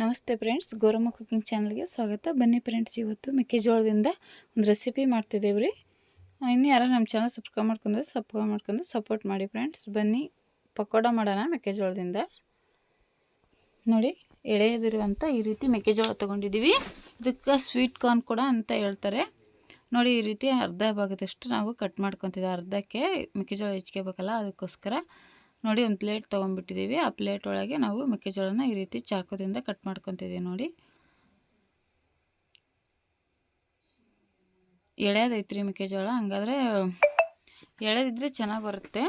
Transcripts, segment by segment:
ನಮಸ್ತೆ friends Gowramma cooking ಚಾನಲ್ಗೆ ಸ್ವಾಗತ. ಬನ್ನಿ ಫ್ರೆಂಡ್ಸ್ ಇವತ್ತು ಮೆಕ್ಕೆಜೋಳದಿಂದ ಒಂದು ರೆಸಿಪಿ ಮಾಡ್ತಿದ್ದೇವೆ ರೀ. ಇನ್ನು ಯಾರು ನಮ್ಮ ಚಾನಲ್ ಸಬ್ಸ್ಕ್ರೈಬ್ ಮಾಡ್ಕೊಂಡು ಸಬ್ಸ್ಕ್ರೈಬ್ ಮಾಡ್ಕೊಂಡು ಸಪೋರ್ಟ್ ಮಾಡಿ ಫ್ರೆಂಡ್ಸ್ ಬನ್ನಿ, ಪಕೋಡ ಮಾಡೋಣ ಮೆಕ್ಕೆಜೋಳದಿಂದ. ನೋಡಿ ಎಳೆಯದಿರುವಂಥ ಈ ರೀತಿ ಮೆಕ್ಕೆಜೋಳ ತೊಗೊಂಡಿದ್ದೀವಿ. ಇದಕ್ಕೆ ಸ್ವೀಟ್ ಕಾರ್ನ್ ಕೂಡ ಅಂತ ಹೇಳ್ತಾರೆ. ನೋಡಿ, ಈ ರೀತಿ ಅರ್ಧ ಭಾಗದಷ್ಟು ನಾವು ಕಟ್ ಮಾಡ್ಕೊತಿದ್ದೀವಿ ಅರ್ಧಕ್ಕೆ ಮೆಕ್ಕೆಜೋಳ ಹೆಚ್ಕೋಬೇಕಲ್ಲ, ಅದಕ್ಕೋಸ್ಕರ ನೋಡಿ ಒಂದು ಪ್ಲೇಟ್ ತೊಗೊಂಡ್ಬಿಟ್ಟಿದ್ದೀವಿ. ಆ ಪ್ಲೇಟ್ ಒಳಗೆ ನಾವು ಮೆಕ್ಕೆಜೋಳನ ಈ ರೀತಿ ಚಾಕುದಿಂದ ಕಟ್ ಮಾಡ್ಕೊತಿದ್ದೀವಿ ನೋಡಿ. ಎಳೆಯೋದೈತ್ರಿ ಮೆಕ್ಕೆಜೋಳ. ಹಂಗಾದ್ರೆ ಎಳೆದಿದ್ರೆ ಚೆನ್ನಾಗಿ ಬರುತ್ತೆ.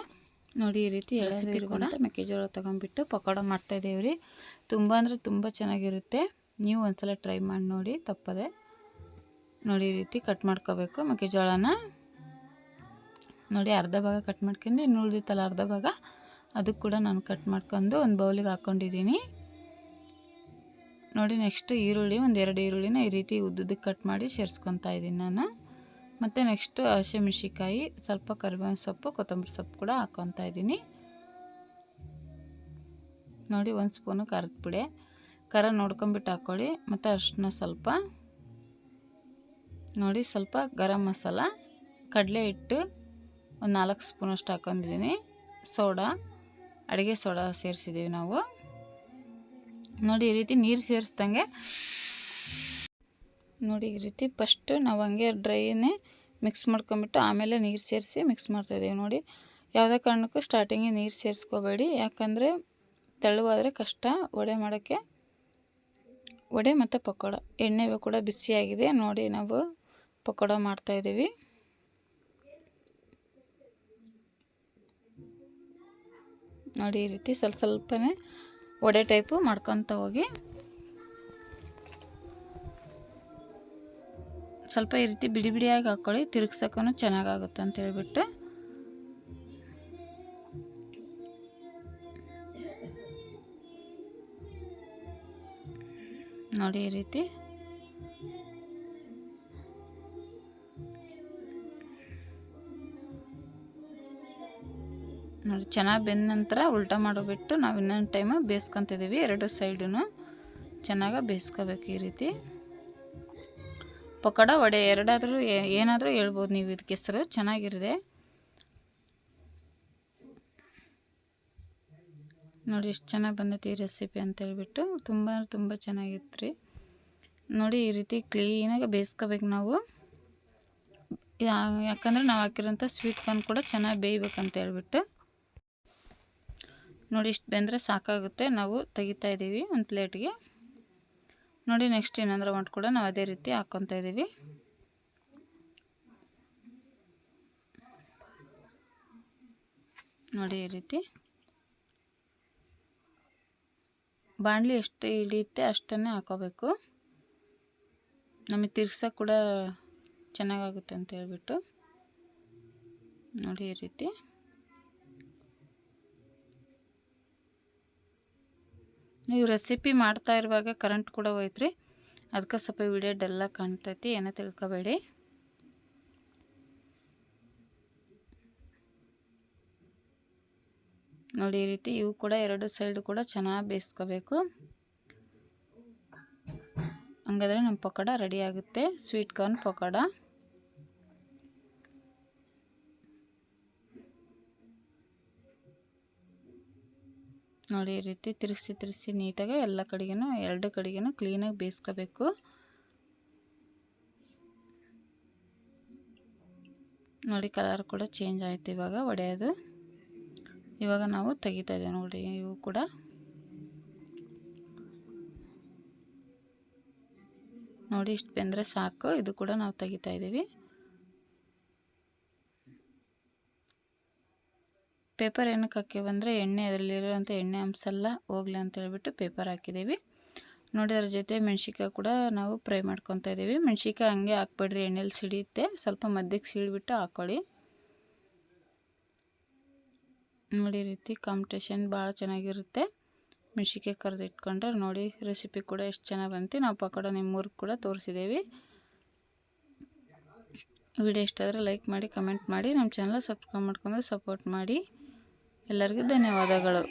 ನೋಡಿ ಈ ರೀತಿ ಎಳೆದಿರುವಂಥ ಮೆಕ್ಕೆಜೋಳ ತೊಗೊಂಡ್ಬಿಟ್ಟು ಪಕೋಡ ಮಾಡ್ತಾಯಿದ್ದೀವಿ ರೀ. ತುಂಬ ಅಂದರೆ ತುಂಬ ಚೆನ್ನಾಗಿರುತ್ತೆ. ನೀವು ಒಂದ್ಸಲ ಟ್ರೈ ಮಾಡಿ ನೋಡಿ ತಪ್ಪದೆ. ನೋಡಿ ಈ ರೀತಿ ಕಟ್ ಮಾಡ್ಕೋಬೇಕು ಮೆಕ್ಕೆಜೋಳನ. ನೋಡಿ ಅರ್ಧ ಭಾಗ ಕಟ್ ಮಾಡ್ಕೊಂಡು ಇನ್ನು ಉಳಿದಿತ್ತಲ್ಲ ಅರ್ಧ ಭಾಗ. ಅದಕ್ಕೆ ಕೂಡ ನಾನು ಕಟ್ ಮಾಡ್ಕೊಂಡು ಒಂದು ಬೌಲಿಗೆ ಹಾಕ್ಕೊಂಡಿದ್ದೀನಿ ನೋಡಿ ನೆಕ್ಸ್ಟ್ ಈರುಳ್ಳಿ, ಒಂದು ಎರಡು ಈರುಳ್ಳಿನ ಈ ರೀತಿ ಉದ್ದಕ್ಕೆ ಕಟ್ ಮಾಡಿ ಸೇರಿಸ್ಕೊತಾ ಇದ್ದೀನಿ ನಾನು. ಮತ್ತು ನೆಕ್ಸ್ಟು ಹಸಿಮೆಣ್ಸಿಕಾಯಿ ಸ್ವಲ್ಪ ಕರಿಬೇವಿನ ಸೊಪ್ಪು, ಕೊತ್ತಂಬರಿ ಸೊಪ್ಪು ಕೂಡ ಹಾಕ್ಕೊತಾ ಇದ್ದೀನಿ. ನೋಡಿ, ಒಂದು ಸ್ಪೂನು ಖಾರದ ಪುಡಿ. ಖಾರ ನೋಡ್ಕೊಂಬಿಟ್ಟು ಹಾಕ್ಕೊಳ್ಳಿ ಮತ್ತು ಅರಿಶಿನ ಸ್ವಲ್ಪ. ನೋಡಿ, ಸ್ವಲ್ಪ ಗರಂ ಮಸಾಲ, ಕಡಲೆ ಹಿಟ್ಟು, ಒಂದು ನಾಲ್ಕು ಸ್ಪೂನಷ್ಟು ಹಾಕೊಂಡಿದ್ದೀನಿ. ಸೋಡಾ. ಅಡುಗೆ ಸೋಡಾ ಸೇರಿಸಿದ್ದೀವಿ ನಾವು. ನೋಡಿ ಈ ರೀತಿ ನೀರು ಸೇರಿಸ್ದಂಗೆ. ನೋಡಿ ಈ ರೀತಿ ಫಸ್ಟು ನಾವು ಹಂಗೆ ಡ್ರೈನೇ ಮಿಕ್ಸ್ ಮಾಡ್ಕೊಂಬಿಟ್ಟು ಆಮೇಲೆ ನೀರು ಸೇರಿಸಿ ಮಿಕ್ಸ್ ಮಾಡ್ತಾಯಿದ್ದೀವಿ ನೋಡಿ. ಯಾವುದೇ ಕಾರಣಕ್ಕೂ ಸ್ಟಾರ್ಟಿಂಗಿಗೆ ನೀರು ಸೇರಿಸ್ಕೋಬೇಡಿ. ಯಾಕಂದರೆ ತೆಳುವಾದರೆ ಕಷ್ಟ, ವಡೆ ಮಾಡೋಕ್ಕೆ ವಡೆ ಮತ್ತು ಪಕೋಡ. ಎಣ್ಣೆ ಕೂಡ ಬಿಸಿಯಾಗಿದೆ. ನೋಡಿ ನಾವು ಪಕೋಡ ಮಾಡ್ತಾಯಿದ್ದೀವಿ ನೋಡಿ, ಈ ರೀತಿ ಸ್ವಲ್ಪ ಸ್ವಲ್ಪನೇ ವಡೆ ಟೈಪು ಮಾಡ್ಕೊತ ಹೋಗಿ. ಸ್ವಲ್ಪ ಈ ರೀತಿ ಬಿಡಿ ಬಿಡಿಯಾಗಿ ಹಾಕ್ಕೊಳ್ಳಿ ತಿರುಗ್ಸೋಕ್ಕೂ ಚೆನ್ನಾಗಾಗುತ್ತೆ ಅಂತ ಹೇಳ್ಬಿಟ್ಟು. ನೋಡಿ, ಈ ರೀತಿ ನೋಡಿ, ಚೆನ್ನಾಗಿ ಬೆಂದ ನಂತರ ಉಲ್ಟ ಮಾಡಿಬಿಟ್ಟು ನಾವು ಇನ್ನೊಂದು ಟೈಮು ಬೇಯಿಸ್ಕೊತಿದ್ದೀವಿ ಎರಡು ಸೈಡೂ ಚೆನ್ನಾಗಿ ಬೇಯಿಸ್ಕೋಬೇಕು ಈ ರೀತಿ. ಪಕೋಡ ವಡೆ ಎರಡಾದರೂ ಏನಾದರೂ ಹೇಳ್ಬೋದು ನೀವು ಇದಕ್ಕೆ ಹೆಸರು ಚೆನ್ನಾಗಿರಿದೆ ನೋಡಿ, ಎಷ್ಟು ಚೆನ್ನಾಗಿ ಬಂದೈತಿ ಈ ರೆಸಿಪಿ ಅಂತ ಹೇಳ್ಬಿಟ್ಟು ತುಂಬ ತುಂಬ ಚೆನ್ನಾಗಿತ್ತು ರೀ ನೋಡಿ, ಈ ರೀತಿ ಕ್ಲೀನಾಗಿ ಬೇಯಿಸ್ಕೋಬೇಕು ನಾವು. ಯಾಕಂದರೆ ನಾವು ಹಾಕಿರೋಂಥ ಸ್ವೀಟ್ ಕಾರ್ನ್ ಕೂಡ ಚೆನ್ನಾಗಿ ಬೇಯಬೇಕಂತ ಹೇಳ್ಬಿಟ್ಟು. ನೋಡಿ ಇಷ್ಟು ಬೆಂದರೆ ಸಾಕಾಗುತ್ತೆ. ನಾವು ತೆಗಿತಾ ಇದ್ದೀವಿ ಒಂದು ಪ್ಲೇಟ್ಗೆ. ನೋಡಿ ನೆಕ್ಸ್ಟ್ ಏನಂದ್ರೆ ಒಂದು ಕೂಡ ನಾವು ಅದೇ ರೀತಿ ಹಾಕ್ಕೊತಾ ಇದ್ದೀವಿ. ನೋಡಿ ಈ ರೀತಿ. ಬಾಣಲಿ ಎಷ್ಟು ಹಿಡಿಯುತ್ತೆ ಅಷ್ಟನ್ನೇ ಹಾಕೋಬೇಕು. ನಮಗೆ ತಿರ್ಗ್ಸೋಕೆ ಕೂಡ ಚೆನ್ನಾಗಾಗುತ್ತೆ ಅಂತ ಹೇಳ್ಬಿಟ್ಟು. ನೋಡಿ ಈ ರೀತಿ. ನೀವು ರೆಸಿಪಿ ಮಾಡ್ತಾ ಇರುವಾಗ ಕರೆಂಟ್ ಕೂಡ ಹೋಯ್ತ್ರಿ. ಅದಕ್ಕೆ ಸ್ವಲ್ಪ ವಿಡಿಯೋ ಡೆಲ್ಲ ಕಾಣ್ತೈತಿ, ಏನೋ ತಿಳ್ಕೊಬೇಡಿ. ನೋಡಿ ಈ ರೀತಿ ಇವು ಕೂಡ ಎರಡು ಸೈಡ್ ಕೂಡ ಚೆನ್ನಾಗಿ ಬೇಯಿಸ್ಕೋಬೇಕು. ಹಂಗಾದ್ರೆ ನಮ್ಮ ಪಕೋಡ ರೆಡಿ ಆಗುತ್ತೆ ಸ್ವೀಟ್ ಕಾರ್ನ್ ಪಕೋಡ. ನೋಡಿ, ಈ ರೀತಿ ತಿರುಗಿಸಿ ತಿರುಗಿಸಿ ನೀಟಾಗಿ ಎಲ್ಲ ಕಡೆಗೂ ಎರಡು ಕಡೆಗೂ ಕ್ಲೀನಾಗಿ ಬೇಯಿಸ್ಕೋಬೇಕು. ನೋಡಿ ಕಲರ್ ಕೂಡ ಚೇಂಜ್ ಆಯಿತು ಇವಾಗ, ಒಡೆಯೋದು. ಇವಾಗ ನಾವು ತೆಗಿತಾ ಇದ್ದೇವೆ ನೋಡಿ, ಇವು ಕೂಡ. ನೋಡಿ, ಇಷ್ಟು ಬೆಂದರೆ ಸಾಕು, ಇದು ಕೂಡ ನಾವು ತೆಗಿತಾ ಇದ್ದೀವಿ. ಪೇಪರ್ ಏನಕ್ಕೆ ಹಾಕೀವಂದರೆ ಎಣ್ಣೆ ಅದರಲ್ಲಿರೋಂಥ ಎಣ್ಣೆ ಅಂಶ ಎಲ್ಲ ಹೋಗಲಿ ಅಂತ ಹೇಳ್ಬಿಟ್ಟು ಪೇಪರ್ ಹಾಕಿದ್ದೀವಿ. ನೋಡಿ, ಅದ್ರ ಜೊತೆ ಮೆಣ್ಸಿಕಾಯಿ ಕೂಡ ನಾವು ಫ್ರೈ ಮಾಡ್ಕೊತಾ ಇದ್ದೀವಿ. ಮೆಣ್ಸಿಕಾಯಿ ಹಂಗೆ ಹಾಕ್ಬೇಡ್ರಿ, ಎಣ್ಣೆಲಿ ಸಿಡಿಯುತ್ತೆ. ಸ್ವಲ್ಪ ಮಧ್ಯಕ್ಕೆ ಸಿಡಿಬಿಟ್ಟು ಹಾಕ್ಕೊಳ್ಳಿ ನೋಡಿ ರೀತಿ ಕಾಂಪಿಟೇಷನ್ ಭಾಳ ಚೆನ್ನಾಗಿರುತ್ತೆ. ಮೆಣ್ಸಿಕಾಯಿ ಕರೆದು ಇಟ್ಕೊಂಡ್ರೆ ನೋಡಿ, ರೆಸಿಪಿ ಕೂಡ ಎಷ್ಟು ಚೆನ್ನಾಗಿ ಬಂತು. ನಾವು ಪಕೋಡ ನಿಮ್ಮೂರಿಗೆ ಕೂಡ ತೋರಿಸಿದ್ದೀವಿ. ವಿಡಿಯೋ ಇಷ್ಟ ಆದರೆ ಲೈಕ್ ಮಾಡಿ, ಕಮೆಂಟ್ ಮಾಡಿ. ನಮ್ಮ ಚಾನಲ್ ಸಬ್ಸ್ಕ್ರೈಬ್ ಮಾಡ್ಕೊಂಡು ಸಪೋರ್ಟ್ ಮಾಡಿ. ಎಲ್ಲರಿಗೂ ಧನ್ಯವಾದಗಳು.